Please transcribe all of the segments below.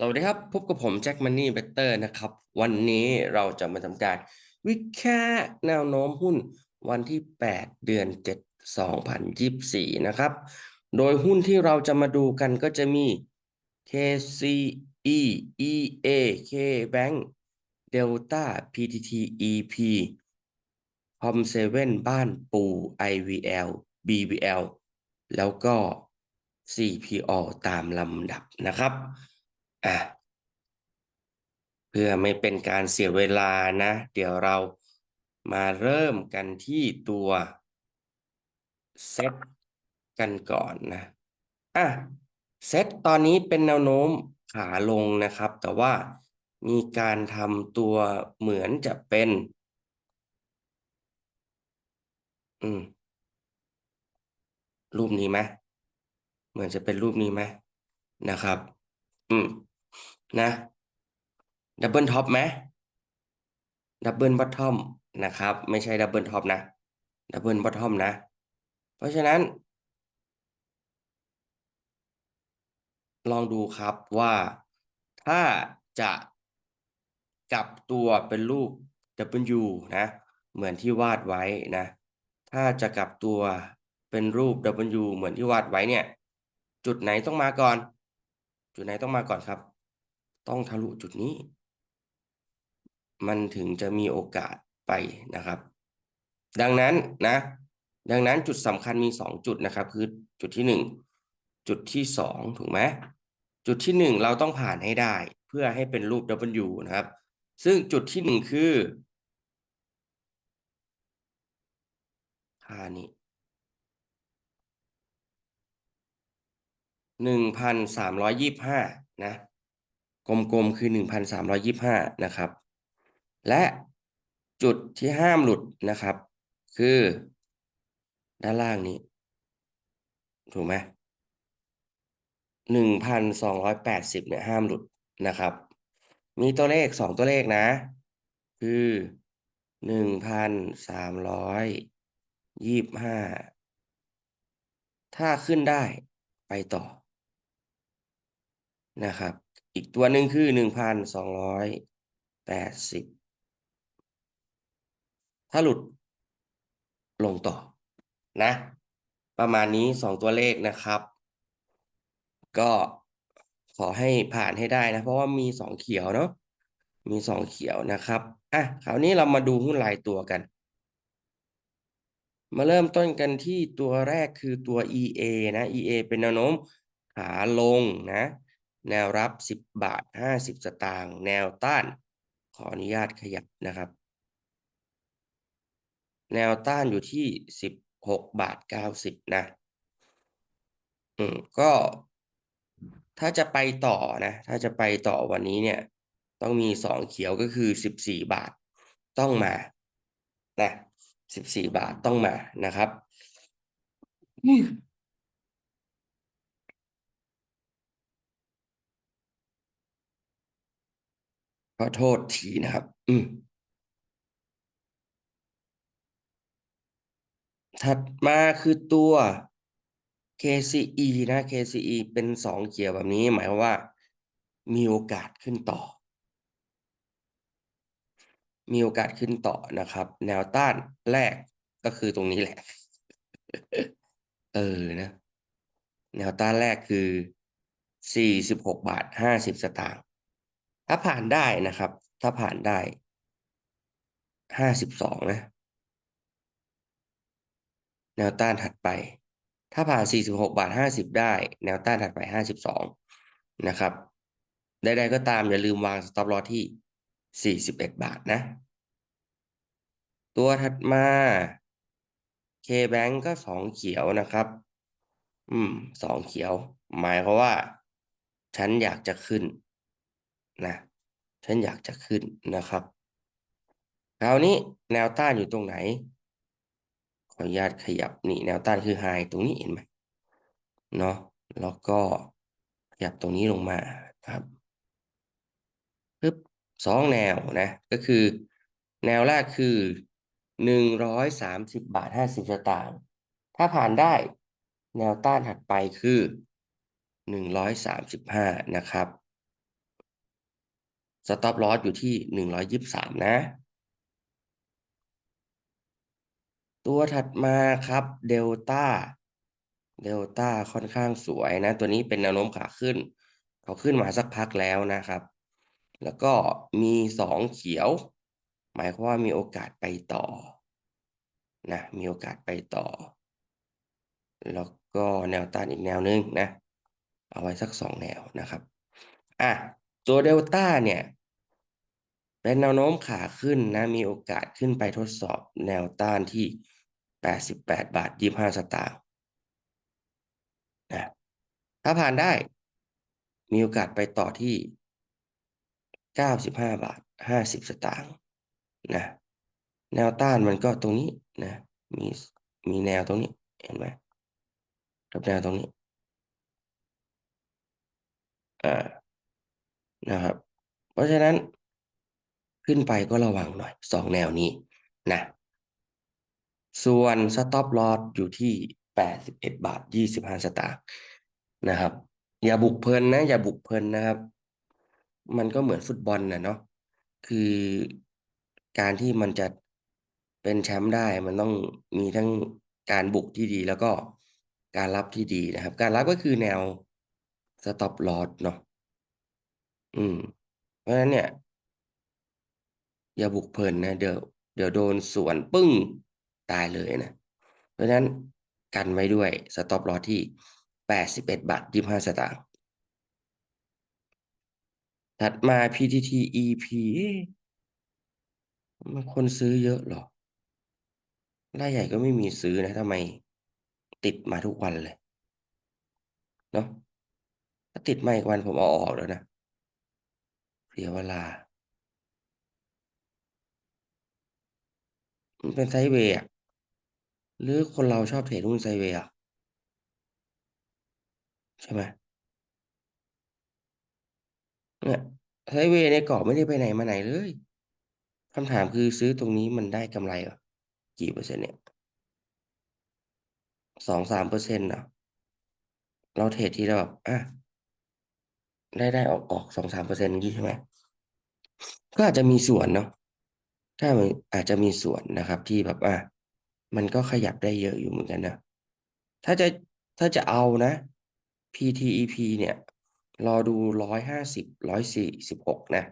สวัสดีครับ พบกับผมแจ็คมันนี่เบเตอร์นะครับ วันนี้เราจะมาทำการ วิเคราะห์แนวโน้มหุ้นวันที่ 8 เดือน 7 2024 นะครับ โดยหุ้นที่เราจะมาดูกันก็จะมี KCE EA KBank Delta PTT EP พอมเซเว่นบ้านปู IVL BVL แล้วก็ CPO ตามลำดับนะครับ อะเพื่อไม่เป็นการเสียเวลานะ เดี๋ยวเรามาเริ่มกันที่ตัวเซตกันก่อนนะอะเซตตอนนี้เป็นแนวโน้มขาลงนะครับ แต่ว่ามีการทำตัวเหมือนจะเป็น อืม รูปนี้ไหมเหมือนจะเป็นรูปนี้ไหมนะครับ อืม นะดับเบิลท็อปไหมดับเบิลบอททอมนะครับ ไม่ใช่ดับเบิลท็อปนะดับเบิลบอททอมนะ เพราะฉะนั้น ลองดูครับว่าถ้าจะกลับตัวเป็นรูป W นะ เหมือนที่วาดไว้นะ ถ้าจะกลับตัวเป็นรูป W เหมือนที่วาดไว้เนี่ย จุดไหนต้องมาก่อน จุดไหนต้องมาก่อนครับ ต้องทะลุจุดนี้ มันถึงจะมีโอกาสไปนะครับ ดังนั้นนะ ดังนั้นจุดสำคัญมีสองจุดนะครับ คือจุดที่หนึ่งจุดที่สองถูกไหมจุดที่หนึ่งเราต้องผ่านให้ได้ เพื่อให้เป็นรูป W นะครับ ซึ่งจุดที่หนึ่งคือค่านี้หนึ่งพันสามร้อยยี่ห้านะ กลมๆ คือหนึ่งพันสามร้อยยี่ห้านะครับ และจุดที่ห้ามหลุดนะครับ คือ ด้านล่างนี้ ถูกไหมหนึ่งพันสองร้อยแปดสิบเนี่ยห้ามหลุดนะครับ มีตัวเลขสองตัวเลขนะ คือหนึ่งพันสามร้อยยี่ห้าถ้าขึ้นได้ไปต่อนะครับ อีกตัวหนึ่งคือหนึ่งพันสองร้อยแปดสิบถ้าหลุดลงต่อนะ ประมาณนี้สองตัวเลขนะครับ ก็ขอให้ผ่านให้ได้นะ เพราะว่ามีสองเขียวเนาะมีสองเขียวนะครับอะคราวนี้เรามาดูหุ้นรายตัวกัน มาเริ่มต้นกันที่ตัวแรกคือตัว EA นะ EA เป็นแนวโน้มขาลงนะ แนวรับ 10 บาท 50 สตางค์แนวต้าน ขออนุญาตขยับนะครับ แนวต้านอยู่ที่ 16 บาท 90 นะอืมก็ถ้าจะไปต่อนะ ถ้าจะไปต่อวันนี้เนี่ย ต้องมีสองเขียวก็คือ 14 บาทต้องมานะสิบสี่บาทต้องมานะครับ ขอโทษทีนะครับ อืมถัดมาคือตัว KCE นะ KCE เป็นสองเขียวแบบนี้ หมายความว่า มีโอกาสขึ้นต่อ มีโอกาสขึ้นต่อนะครับ แนวต้านแรกก็คือตรงนี้แหละ เออนะ แนวต้านแรกคือสี่สิบหกบาทห้าสิบสตางค์ ถ้าผ่านได้นะครับ ถ้าผ่านได้ห้าสิบสองนะ แนวต้านถัดไป ถ้าผ่านสี่สิบหกบาทห้าสิบได้ แนวต้านถัดไปห้าสิบสองนะครับใดๆก็ตามอย่าลืมวางสต็อปลอที่สี่สิบเอ็ดบาทนะ ตัวถัดมา K-Bank ก็สองเขียวนะครับ อืมสองเขียว หมายความว่า ฉันอยากจะขึ้น นะ ฉันอยากจะขึ้นนะครับ คราวนี้แนวต้านอยู่ตรงไหน ขออนุญาตขยับนี่แนวต้านคือไฮตรงนี้เห็นไหมเนาะแล้วก็ขยับตรงนี้ลงมาครับปึ๊บสองแนวนะ ก็คือ แนวแรกคือหนึ่งร้อยสามสิบบาทห้าสิบสตางค์ถ้าผ่านได้แนวต้านถัดไปคือหนึ่งร้อยสามสิบห้านะครับ สต็อปลอสอยู่ที่หนึ่งร้อยยิบสามนะ ตัวถัดมาครับเดลต้าเดลต้าค่อนข้างสวยนะ ตัวนี้เป็นแนวโน้มขาขึ้น เขาขึ้นมาสักพักแล้วนะครับ แล้วก็มีสองเขียว หมายความว่ามีโอกาสไปต่อนะมีโอกาสไปต่อ แล้วก็แนวต้านอีกแนวนึงนะ เอาไว้สักสองแนวนะครับอะตัวเดลต้าเนี่ย เป็นแนวโน้มขาขึ้นนะมีโอกาสขึ้นไปทดสอบแนวต้านที่แปดสิบแปดบาทยี่ห้าสตางค์นะถ้าผ่านได้ มีโอกาสไปต่อที่เก้าสิบห้าบาทห้าสิบสตางค์นะแนวต้านมันก็ตรงนี้นะมีมีแนวตรงนี้เห็นไหมกับแนวตรงนี้อ่านะครับ เพราะฉะนั้น ขึ้นไปก็ระวังหน่อยสองแนวนี้นะ ส่วน stop loss อยู่ที่แปดสิบเอ็ดบาทยี่สิบห้าสตางค์นะครับ อย่าบุกเพลินนะ อย่าบุกเพลินนะครับ มันก็เหมือนฟุตบอลนะเนาะคือการที่มันจะเป็นแชมป์ได้มันต้องมีทั้งการบุกที่ดีแล้วก็การรับที่ดีนะครับ การรับก็คือแนว stop loss เนาะอืม เพราะฉะนั้นเนี่ย อย่าบุกเพลินนะเดี๋ยวเดี๋ยวโดนสวนปึ้งตายเลยนะ เพราะฉะนั้นกันไว้ด้วยสต็อปลอที่แปดสิบเอ็ดบาทยี่ห้าสตางค์ถัดมา PTT EP มันคนซื้อเยอะหรอรายใหญ่ก็ไม่มีซื้อนะทำไมติดมาทุกวันเลย เนาะถ้าติดมาอีกวันผมเอาออกแล้วนะเสียเวลา มันเป็นไซด์เวย์อะหรือคนเราชอบเทรดหุ้นไซด์เวย์อะใช่ไหมเนี่ยไซด์เวย์ในกรอบไม่ได้ไปไหนมาไหนเลยคำถามคือซื้อตรงนี้มันได้กำไรเหรอกี่เปอร์เซ็นต์เนี่ยสองสามเปอร์เซ็นต์นะเราเทรดทีเราแบบอะได้ได้ออกออกสองสามเปอร์เซ็นต์นี้ใช่ไหมก็อาจจะมีส่วนเนาะ ถ้ามันอาจจะมีส่วนนะครับที่แบบอะมันก็ขยับได้เยอะอยู่เหมือนกันนะ ถ้าจะถ้าจะเอานะ PTEP เนี่ย รอดูร้อยห้าสิบร้อยสี่สิบหกนะ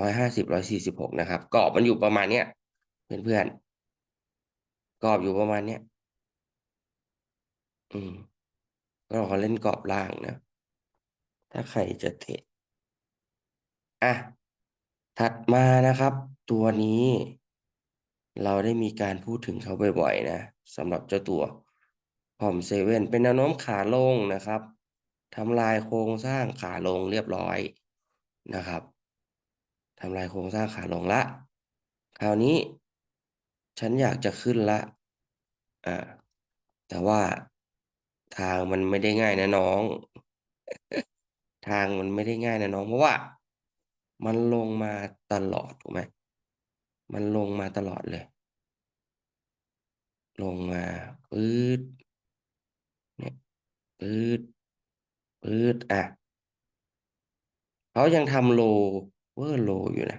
ร้อยห้าสิบร้อยสี่สิบหกนะครับกรอบมันอยู่ประมาณเนี้ยเพื่อนเพื่อนกรอบอยู่ประมาณเนี้ยอืมก็ขอเล่นกรอบล่างนะ ถ้าใครจะเทรดอะถัดมานะครับ ตัวนี้เราได้มีการพูดถึงเขาบ่อยๆนะสำหรับเจ้าตัวพอมเซเว่นเป็นแนวโน้มขาลงนะครับทำลายโครงสร้างขาลงเรียบร้อยนะครับทำลายโครงสร้างขาลงละ คราวนี้ ฉันอยากจะขึ้นละอ่าแต่ว่าทางมันไม่ได้ง่ายนะน้อง ทางมันไม่ได้ง่ายนะน้อง เพราะว่า มันลงมาตลอดถูกไหม มันลงมาตลอดเลย ลงมาปื๊ดเนี่ยปื๊ดปื๊ดอะเขายังทำโลเวอร์โลอยู่นะ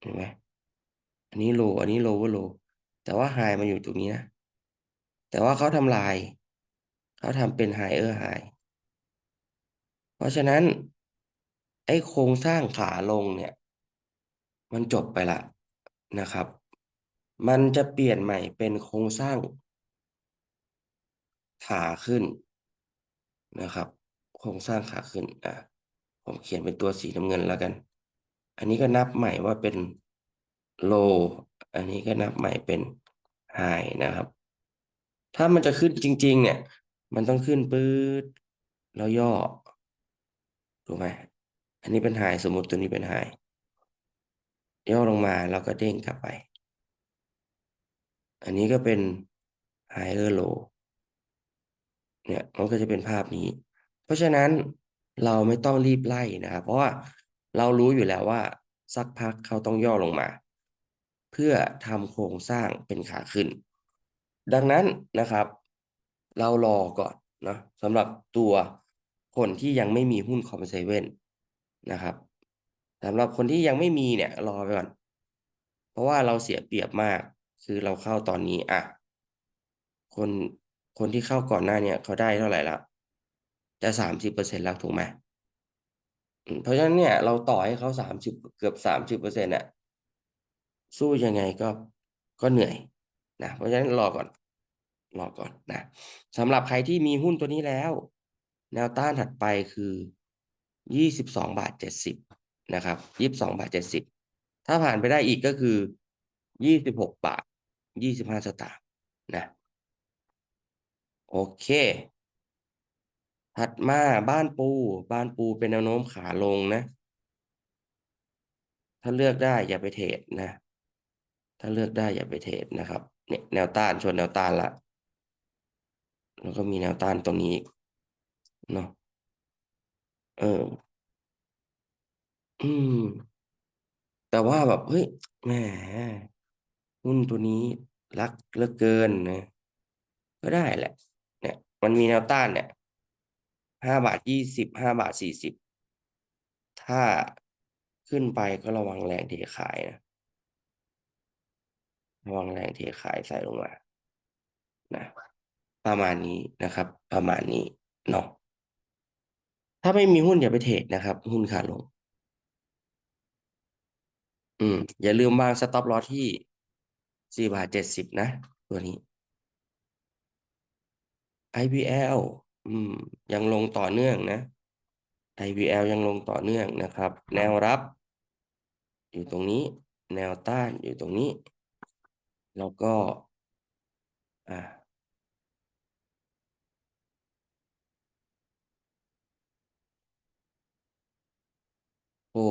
เห็นไหมอันนี้โล อันนี้โลเวอร์โล แต่ว่าไฮมันอยู่ตรงนี้นะ แต่ว่าเขาทำลาย เขาทำเป็นไฮเออร์ไฮเพราะฉะนั้น ไอ้โครงสร้างขาลงเนี่ย มันจบไปละนะครับ มันจะเปลี่ยนใหม่เป็นโครงสร้างขาขึ้นนะครับ โครงสร้างขาขึ้นอะผมเขียนเป็นตัวสีน้ำเงินแล้วกัน อันนี้ก็นับใหม่ว่าเป็นโลอันนี้ก็นับใหม่เป็นไฮนะครับ ถ้ามันจะขึ้นจริง ๆ เนี่ย มันต้องขึ้นปื๊ดแล้วย่อถูกไหมอันนี้เป็นไฮสมมติตัวนี้เป็นไฮ ย่อลงมาแล้วก็เด้งกลับไป อันนี้ก็เป็นไฮเออร์โลเนี่ยมันก็จะเป็นภาพนี้ เพราะฉะนั้นเราไม่ต้องรีบไล่นะครับ เพราะว่าเรารู้อยู่แล้วว่า สักพักเขาต้องย่อลงมา เพื่อทำโครงสร้างเป็นขาขึ้น ดังนั้นนะครับ เรารอก่อนนะสำหรับตัวคนที่ยังไม่มีหุ้นคอมเซเว่นนะครับ สำหรับคนที่ยังไม่มีเนี่ย รอไปก่อน เพราะว่าเราเสียเปรียบมาก คือเราเข้าตอนนี้ อะ คนคนที่เข้าก่อนหน้าเนี่ยเขาได้เท่าไหร่ละจะสามสิบเปอร์เซ็นต์แล้วถูกไหมเพราะฉะนั้นเนี่ย เราต่อให้เขาสามสิบเกือบสามสิบเปอร์เซ็นต์อะสู้ยังไงก็ก็เหนื่อยนะเพราะฉะนั้นรอก่อน รอก่อนนะสำหรับใครที่มีหุ้นตัวนี้แล้ว แนวต้านถัดไปคือยี่สิบสองบาทเจ็ดสิบ นะครับยี่สิบสองบาทเจ็ดสิบถ้าผ่านไปได้อีกก็คือยี่สิบหกบาทยี่สิบห้าสตางค์นะ โอเค ถัดมาบ้านปู บ้านปูเป็นแนวโน้มขาลงนะ ถ้าเลือกได้อย่าไปเทรดนะ ถ้าเลือกได้อย่าไปเทรดนะครับ เนี่ยแนวต้านชนแนวต้านละแล้วก็มีแนวต้านตรงนี้เนาะเออ อืม แต่ว่าแบบ เฮ้ย แหม หุ้นตัวนี้รักเหลือเกินนะ ก็ได้แหละ เนี่ย มันมีแนวต้านเนี่ย ห้าบาทยี่สิบ ห้าบาทสี่สิบ ถ้าขึ้นไปก็ระวังแรงเทขายนะ ระวังแรงเทขายใส่ลงมา นะ ประมาณนี้นะครับ ประมาณนี้เนาะ ถ้าไม่มีหุ้นอย่าไปเทรดนะครับ หุ้นขาลง อืม อย่าลืมวางสต็อปลอที่สี่บาทเจ็ดสิบนะ ตัวนี้ IBL อืม ยังลงต่อเนื่องนะ IBL ยังลงต่อเนื่องนะครับ แนวรับ อยู่ตรงนี้ แนวต้านอยู่ตรงนี้ แล้วก็ อ่าโอ้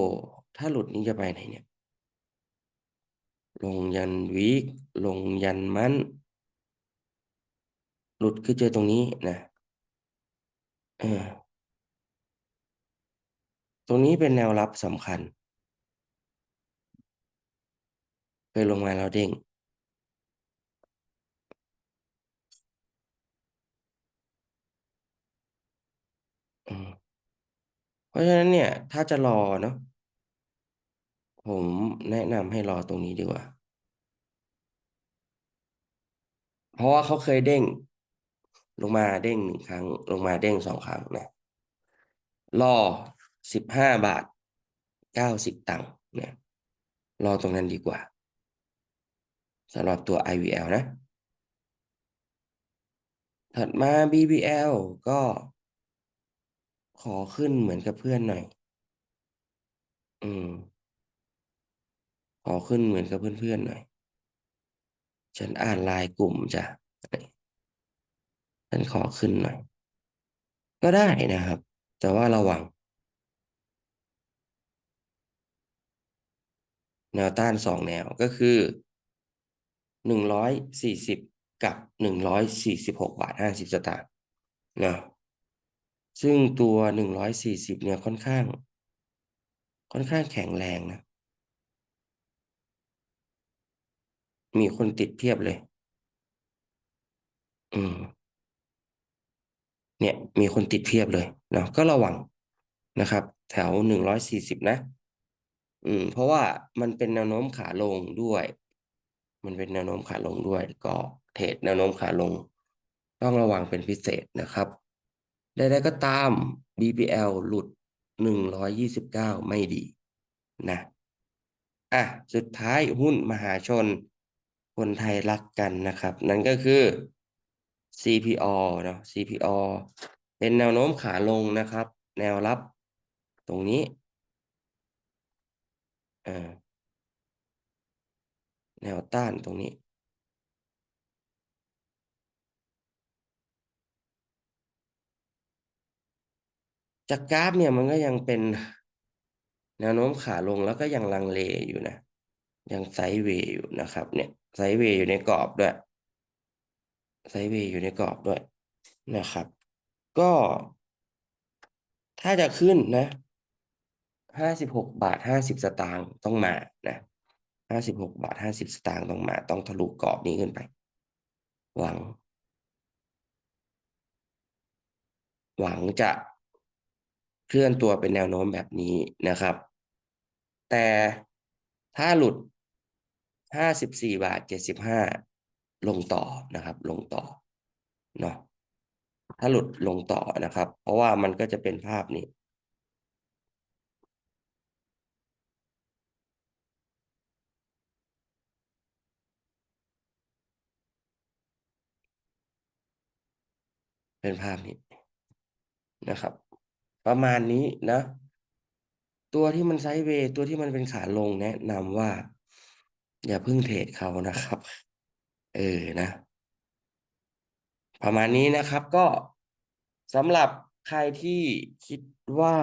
ถ้าหลุดนี้จะไปไหนเนี่ย ลงยันวีคลงยันมัน หลุดคือเจอตรงนี้นะตรงนี้เป็นแนวรับสำคัญเคยลงมาแล้วเด้ง เพราะฉะนั้นเนี่ย ถ้าจะรอเนาะ ผมแนะนำให้รอตรงนี้ดีกว่า เพราะว่าเขาเคยเด้ง ลงมาเด้งหนึ่งครั้ง ลงมาเด้งสองครั้งนะรอสิบห้าบาทเก้าสิบตังค์เนี่ยรอตรงนั้นดีกว่าสำหรับตัว IVL นะ ถัดมา BBL ก็ขอขึ้นเหมือนกับเพื่อนหน่อย อืม ขอขึ้นเหมือนกับเพื่อนๆหน่อย ฉันอ่านไลน์กลุ่มจ้ะ ฉันขอขึ้นหน่อย ก็ได้นะครับ แต่ว่าระวัง แนวต้านสองแนวก็คือหนึ่งร้อยสี่สิบกับหนึ่งร้อยสี่สิบหกบาทห้าสิบสตางค์นะซึ่งตัวหนึ่งร้อยสี่สิบเนี่ยค่อนข้าง ค่อนข้างแข็งแรงนะ มีคนติดเพียบเลย อืม เนี่ย มีคนติดเพียบเลยเนาะก็ระวังนะครับ แถวหนึ่งร้อยสี่สิบนะ อืม เพราะว่ามันเป็นแนวโน้มขาลงด้วย มันเป็นแนวโน้มขาลงด้วย ก็เทรดแนวโน้มขาลง ต้องระวังเป็นพิเศษนะครับใดๆก็ตาม BBL หลุดหนึ่งร้อยยี่สิบเก้าไม่ดีนะ อะ สุดท้ายหุ้นมหาชน คนไทยรักกันนะครับ นั่นก็คือ CPO เนาะ CPO เป็นแนวโน้มขาลงนะครับ แนวรับ ตรงนี้แนวต้านตรงนี้ จากกราฟเนี่ยมันก็ยังเป็นแนวโน้มขาลงแล้วก็ยังลังเลอยู่นะ ยังไซด์เวย์อยู่นะครับเนี่ย ไซด์เวย์อยู่ในกรอบด้วยไซด์เวย์อยู่ในกรอบด้วยนะครับ ก็ ถ้าจะขึ้นนะห้าสิบหกบาทห้าสิบสตางค์ต้องมานะห้าสิบหกบาทห้าสิบสตางค์ต้องมา ต้องทะลุกรอบนี้ขึ้นไป หวัง หวังจะเคลื่อนตัวเป็นแนวโน้มแบบนี้นะครับ แต่ถ้าหลุด ห้าสิบสี่บาทเจ็ดสิบห้าลงต่อนะครับ ลงต่อเนาะถ้าหลุดลงต่อนะครับ เพราะว่ามันก็จะเป็นภาพนี้เป็นภาพนี้นะครับ ประมาณนี้นะ ตัวที่มันไซด์เวย์ตัวที่มันเป็นขาลงแนะนำว่า อย่าเพิ่งเทรดเขานะครับ เออนะ ประมาณนี้นะครับก็สำหรับใครที่คิดว่า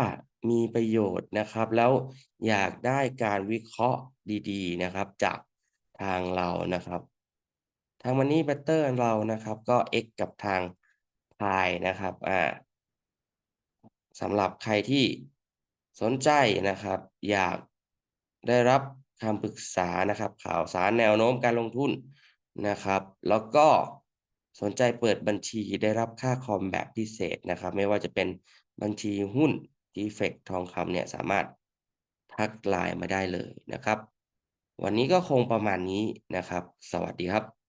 มีประโยชน์นะครับ แล้วอยากได้การวิเคราะห์ดีๆนะครับ จากทางเรานะครับ ทางมันนี่เบตเตอร์เรานะครับ ก็ X กับทางพายนะครับอ่าสำหรับใครที่สนใจนะครับ อยากได้รับ คำปรึกษานะครับ ข่าวสารแนวโน้มการลงทุนนะครับ แล้วก็สนใจเปิดบัญชีได้รับค่าคอมแบบพิเศษนะครับ ไม่ว่าจะเป็นบัญชีหุ้นดีเฟกทองคำเนี่ยสามารถทักไลน์มาได้เลยนะครับ วันนี้ก็คงประมาณนี้นะครับ สวัสดีครับ